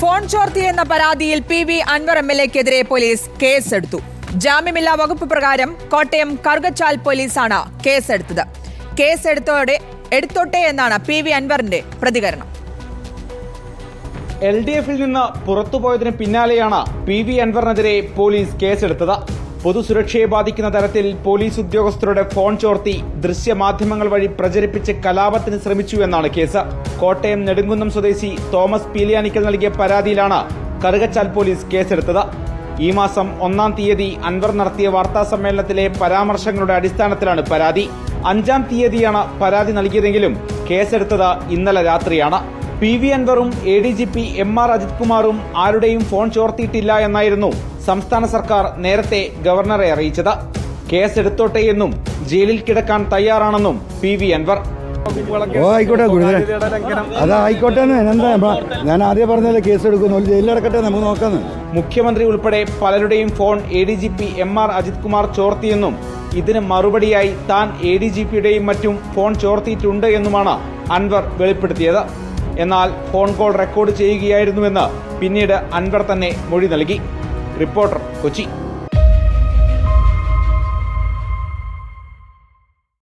Phone ചോർത്തിയെന്ന പരാതിയിൽ P V Anvar M L എക്കെതിരെ police കേസെടുത്തു. ജാമ്യമില്ലാ വകുപ്പ് പ്രകാരം കോട്ടയം കറുകച്ചാൽ പോലീസാണ് കേസെടുത്തത്. കേസെടുത്തോടെ എടുത്തോട്ടെ എന്നാണ് പി വി അൻവറിന്റെ പ്രതികരണം. എൽ ഡി എഫിൽ നിന്ന് പുറത്തുപോയതിന് പിന്നാലെയാണ് പി വി അൻവറിനെതിരെ പോലീസ് കേസെടുത്തത്. പൊതുസുരക്ഷയെ ബാധിക്കുന്ന തരത്തിൽ പോലീസ് ഉദ്യോഗസ്ഥരുടെ ഫോൺ ചോർത്തി ദൃശ്യമാധ്യമങ്ങൾ വഴി പ്രചരിപ്പിച്ച് കലാപത്തിന് ശ്രമിച്ചു എന്നാണ് കേസ്. കോട്ടയം നെടുങ്കുന്നം സ്വദേശി തോമസ് പീലിയാനിക്കൽ നൽകിയ പരാതിയിലാണ് കറുകച്ചാൽ പോലീസ് കേസെടുത്തത്. ഈ മാസം ഒന്നാം തീയതി അൻവർ നടത്തിയ വാർത്താ സമ്മേളനത്തിലെ പരാമർശങ്ങളുടെ അടിസ്ഥാനത്തിലാണ് പരാതി. അഞ്ചാം തീയതിയാണ് പരാതി നൽകിയതെങ്കിലും കേസെടുത്തത് ഇന്നലെ രാത്രിയാണ്. P V അൻവറും A D G P M R Ajith കുമാറും ആരുടെയും ഫോൺ ചോർത്തിയിട്ടില്ല എന്നായിരുന്നു സംസ്ഥാന സർക്കാർ നേരത്തെ ഗവർണറെ അറിയിച്ചത്. കേസെടുത്തോട്ടെ എന്നും ജയിലിൽ കിടക്കാൻ തയ്യാറാണെന്നും പി വി അൻവർ. ഓ ആയിക്കോട്ടെ ഗുരുതരൻ അത് ആയിക്കോട്ടെ എന്താ ഞാൻ ആദ്യം കേസ് എടുക്കുന്നു ഒരു ജയിലിലടക്കട്ടെ നമുക്ക് നോക്കാന്ന്. മുഖ്യമന്ത്രി ഉൾപ്പെടെ പലരുടെയും phone A D G P M R Ajith Kumar ചോർത്തിയെന്നും ഇതിന് മറുപടിയായി താൻ എ ഡി ജി പിയുടെയും മറ്റും ഫോൺ ചോർത്തിയിട്ടുണ്ട് എന്നുമാണ് അൻവർ വെളിപ്പെടുത്തിയത്. എന്നാൽ ഫോൺ കോൾ റെക്കോർഡ് ചെയ്യുകയായിരുന്നുവെന്ന് പിന്നീട് അൻവർ തന്നെ മൊഴി നൽകി. റിപ്പോർട്ടർ കൊച്ചി